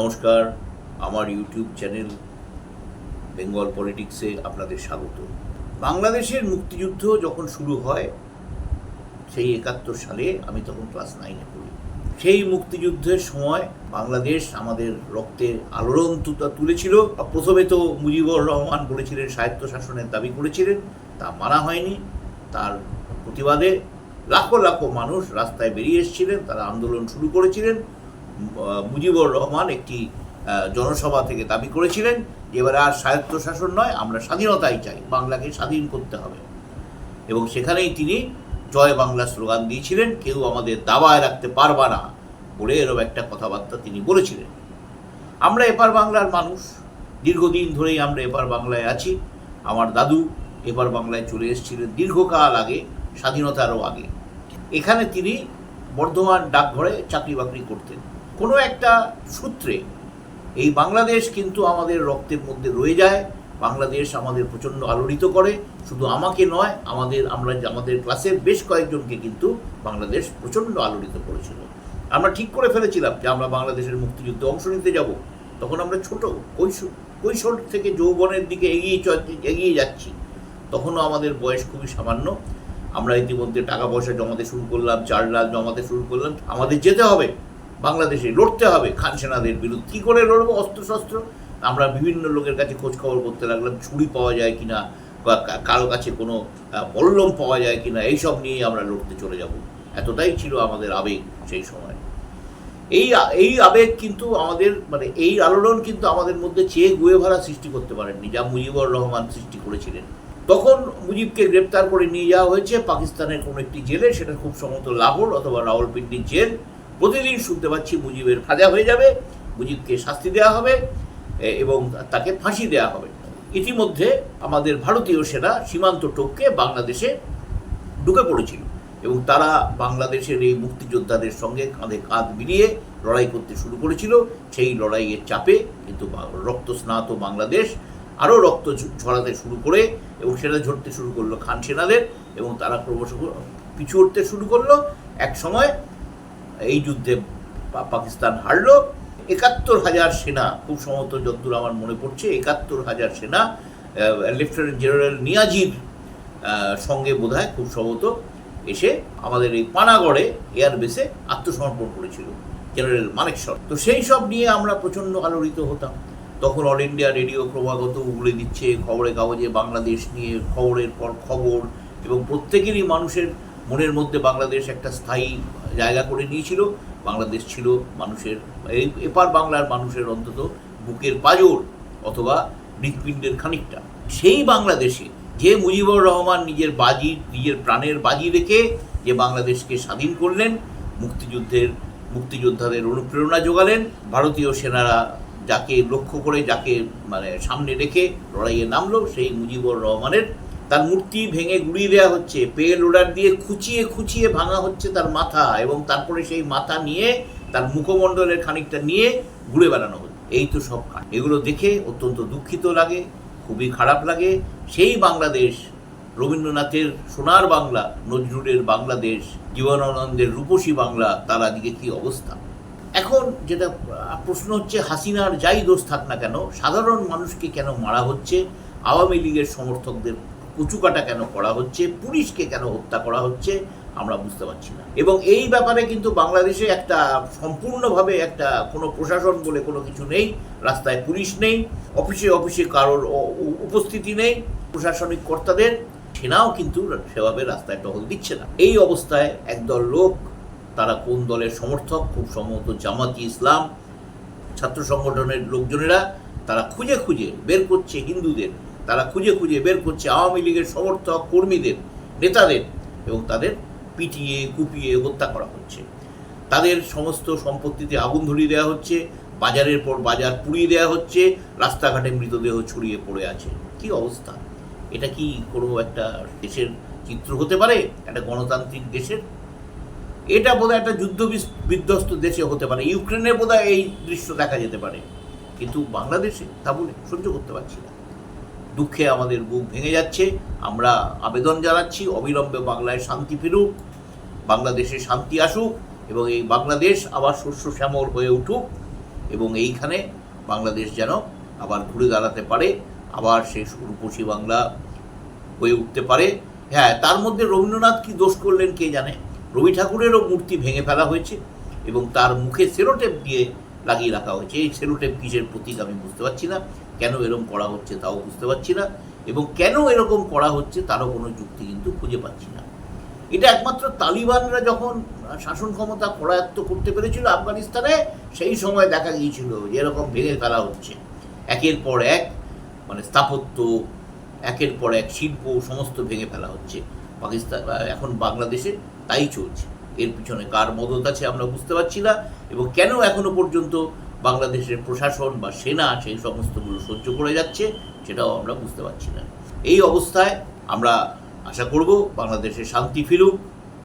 নমস্কার, আমার YouTube channel Bengal পলিটিক্সে আপনাদের স্বাগত। বাংলাদেশের মুক্তিযুদ্ধ যখন শুরু হয়, সেই একাত্তর সালে আমি তখন ক্লাস নাইনে পড়ি। সেই মুক্তিযুদ্ধের সময় বাংলাদেশ আমাদের রক্তের আলোড়ন তুলেছিল প্রথমে তো মুজিবুর রহমান বলেছিলেন স্বায়ত্ত শাসনের দাবি করেছিলেন, তা মানা হয়নি। তার প্রতিবাদে লাখো লাখো মানুষ রাস্তায় বেরিয়ে এসেছিলেন, তারা আন্দোলন শুরু করেছিলেন। মুজিবুর রহমান একটি জনসভা থেকে দাবি করেছিলেন এবারে আর স্বায়ত্তশাসন নয়, আমরা স্বাধীনতাই চাই, বাংলাকে স্বাধীন করতে হবে। এবং সেখানেই তিনি জয় বাংলা স্লোগান দিয়েছিলেন, কেউ আমাদের দাবায় রাখতে পারবা না বলে এরকম একটা কথাবার্তা তিনি বলেছিলেন। আমরা এপার বাংলার মানুষ, দীর্ঘদিন ধরেই আমরা এপার বাংলায় আছি। আমার দাদু এপার বাংলায় চলে এসেছিলেন দীর্ঘকাল আগে, স্বাধীনতারও আগে। এখানে তিনি বর্ধমান ডাকঘরে চাকরি বাকরি করতেন। কোনো একটা সূত্রে, এই বাংলাদেশ কিন্তু আমাদের রক্তের মধ্যে রয়ে যায়, বাংলাদেশ আমাদের প্রচণ্ড আলোড়িত করে, শুধু আমাকে নয়, আমাদের, আমরা আমাদের ক্লাসের বেশ কয়েকজনকে কিন্তু বাংলাদেশ প্রচণ্ড আলোড়িত করেছিল। আমরা ঠিক করে ফেলেছিলাম যে আমরা বাংলাদেশের মুক্তিযুদ্ধে অংশ নিতে যাব। তখন আমরা ছোট কৈশোর কৈশোর থেকে যৌবনের দিকে এগিয়ে এগিয়ে যাচ্ছি। তখনও আমাদের বয়স খুবই সামান্য। আমরা ইতিমধ্যে টাকা পয়সা জমাতে শুরু করলাম, চার লাখ জমাতে শুরু করলাম। আমাদের যেতে হবে। বাংলাদেশে লড়তে হবে খান সেনাদের বিরুদ্ধে। কী করে লড়বো? অস্ত্রশস্ত্র? আমরা বিভিন্ন লোকের কাছে খোঁজ খবর করতে লাগলাম, ছুরি পাওয়া যায় কিনা বা কারও কাছে কোনো বল্লম পাওয়া যায় কিনা, এইসব নিয়েই আমরা লড়তে চলে যাব। এতটাই ছিল আমাদের আবেগ সেই সময়। এই এই আবেগ কিন্তু আমাদের মানে এই আলোড়ন কিন্তু আমাদের মধ্যে চেয়ে গুয়েভারা সৃষ্টি করতে পারেননি যা মুজিবুর রহমান সৃষ্টি করেছিলেন। তখন মুজিবকে গ্রেপ্তার করে নিয়ে যাওয়া হয়েছে পাকিস্তানের কোনো একটি জেলে, সেটা খুব সম্ভবত লাহোর অথবা রাওয়ালপিন্ডির জেল। প্রতিদিন শুনতে পাচ্ছি মুজিবের ফাজা হয়ে যাবে, মুজিবকে শাস্তি দেওয়া হবে এবং তাকে ফাঁসি দেওয়া হবে। ইতিমধ্যে আমাদের ভারতীয় সেনা সীমান্ত টপকে বাংলাদেশে ঢুকে পড়েছিল এবং তারা বাংলাদেশের এই মুক্তিযোদ্ধাদের সঙ্গে কাঁধে কাঁধ মিলিয়ে লড়াই করতে শুরু করেছিল। সেই লড়াইয়ের চাপে কিন্তু রক্তস্নাত বাংলাদেশ আরও রক্ত ঝরাতে শুরু করে এবং সেটা ঝরতে শুরু করল খান সেনাদের এবং তারা ক্রমশ পিছু উঠতে শুরু করল। এক সময় এই যুদ্ধে পাকিস্তান হারলো। একাত্তর হাজার সেনা, খুব সম্ভবত যতদূর আমার মনে পড়ছে, একাত্তর হাজার সেনা লেফটেন্যান্ট জেনারেল নিয়াজির সঙ্গে বোধহয় খুব সম্ভবত এসে আমাদের এই পানাগড়ে এয়ারবেসে আত্মসমর্পণ করেছিল জেনারেল মানেকশর। তো সেই সব নিয়ে আমরা প্রচণ্ড আলোড়িত হতাম। তখন অল ইন্ডিয়া রেডিও ক্রমাগত উগলে দিচ্ছে খবরে কাগজে বাংলাদেশ নিয়ে খবরের পর খবর, এবং প্রত্যেকেরই মানুষের মনের মধ্যে বাংলাদেশ একটা স্থায়ী জায়গা করে নিয়েছিল। বাংলাদেশ ছিল মানুষের এপার বাংলার মানুষের অন্তত বুকের পাজর অথবা হৃৎপিণ্ডের খানিকটা। সেই বাংলাদেশে যে মুজিবুর রহমান নিজের বাজি, নিজের প্রাণের বাজি রেখে যে বাংলাদেশকে স্বাধীন করলেন, মুক্তিযুদ্ধের, মুক্তিযোদ্ধাদের অনুপ্রেরণা যোগালেন, ভারতীয় সেনারা যাকে লক্ষ্য করে, যাকে মানে সামনে রেখে লড়াইয়ে নামলো, সেই মুজিবুর রহমানের তার মূর্তি ভেঙে গুড়িয়ে দেওয়া হচ্ছে পে লোডার দিয়ে খুঁচিয়ে খুঁচিয়ে ভাঙা হচ্ছে তার মাথা এবং তারপরে সেই মাথা নিয়ে তার মুখমণ্ডলের খানিকটা নিয়ে ঘুরে বেড়ানো হচ্ছে। এই তো সব কাজ এগুলো দেখে অত্যন্ত দুঃখিত লাগে, খুবই খারাপ লাগে। সেই বাংলাদেশ, রবীন্দ্রনাথের সোনার বাংলা, নজরুলের বাংলাদেশ, জীবনানন্দের রূপসী বাংলা, তার আজকে কি অবস্থা? এখন যেটা প্রশ্ন হচ্ছে, হাসিনার যাই দোষ থাক না কেন, সাধারণ মানুষকে কেন মারা হচ্ছে? আওয়ামী লীগের সমর্থকদের কুচুকাটা কেন করা হচ্ছে? পুলিশকে কেন হত্যা করা হচ্ছে? আমরা বুঝতে পারছি না। এবং এই ব্যাপারে কিন্তু বাংলাদেশে একটা সম্পূর্ণভাবে একটা কোনো প্রশাসন বলে কোনো কিছু নেই। রাস্তায় পুলিশ নেই। অফিসে অফিসে কারোর উপস্থিতি নেই। প্রশাসনিক কর্তাদের সেনাও কিন্তু সেভাবে রাস্তায় টহল দিচ্ছে না। এই অবস্থায় একদল লোক, তারা কোন দলের সমর্থক? খুব সম্ভবত জামাতি ইসলাম। ছাত্র সংগঠনের লোকজনেরা, তারা খুঁজে খুঁজে বের করছে হিন্দুদের। তারা খুঁজে খুঁজে বের করছে আওয়ামী লীগের সমর্থক, কর্মীদের, নেতাদের এবং তাদের পিটিয়ে, কুপিয়ে হত্যা করা হচ্ছে। তাদের সমস্ত সম্পত্তিতে আগুন ধরিয়ে দেওয়া হচ্ছে, বাজারের পর বাজার পুড়িয়ে দেওয়া হচ্ছে, রাস্তাঘাটে মৃতদেহ ছড়িয়ে পড়ে আছে। কি অবস্থা? এটা কি কোনো একটা দেশের চিত্র হতে পারে? একটা গণতান্ত্রিক দেশের? এটা বোধহয় একটা যুদ্ধ বিধ্বস্ত দেশে হতে পারে। ইউক্রেনে বোধহয় এই দৃশ্য দেখা যেতে পারে। কিন্তু বাংলাদেশে তা বলে সহ্য করতে পারছি না। দুঃখে আমাদের বুক ভেঙে যাচ্ছে। আমরা আবেদন জানাচ্ছি, অবিলম্বে বাংলায় শান্তি ফিরুক, বাংলাদেশে শান্তি আসুক এবং এই বাংলাদেশ আবার শস্য শ্যামল হয়ে উঠুক এবং এইখানে বাংলাদেশ যেন আবার ঘুরে দাঁড়াতে পারে, আবার সেই রূপসী বাংলা হয়ে উঠতে পারে। হ্যাঁ তার মধ্যে রবীন্দ্রনাথ কি দোষ করলেন কে জানে? রবি ঠাকুরেরও মূর্তি ভেঙে ফেলা হয়েছে এবং তার মুখে সেরোটেপ দিয়ে লাগিয়ে রাখা হয়েছে। এই সেলোটেপ কিসের প্রতীক আমি বুঝতে পারছি না। কেন এরকম করা হচ্ছে তাও বুঝতে পারছি না। এবং কেন এরকম করা হচ্ছে তারও কোনো যুক্তি কিন্তু খুঁজে পাচ্ছি না। এটা একমাত্র তালিবানরা যখন শাসন ক্ষমতা করায়ত্ত করতে পেরেছিল আফগানিস্তানে, সেই সময় দেখা গিয়েছিল যে এরকম ভেঙে ফেলা হচ্ছে। একের পর এক মানে স্থাপত্য, একের পর এক শিল্প, সমস্ত ভেঙে ফেলা হচ্ছে। পাকিস্তান, এখন বাংলাদেশে তাই চলছে। এর পিছনে কার মদত আছে আমরা বুঝতে পারছি না, এবং কেন এখনও পর্যন্ত বাংলাদেশের প্রশাসন বা সেনা সেই সমস্তগুলো সহ্য করে যাচ্ছে সেটাও আমরা বুঝতে পারছি না। এই অবস্থায় আমরা আশা করব বাংলাদেশে শান্তি ফিরুক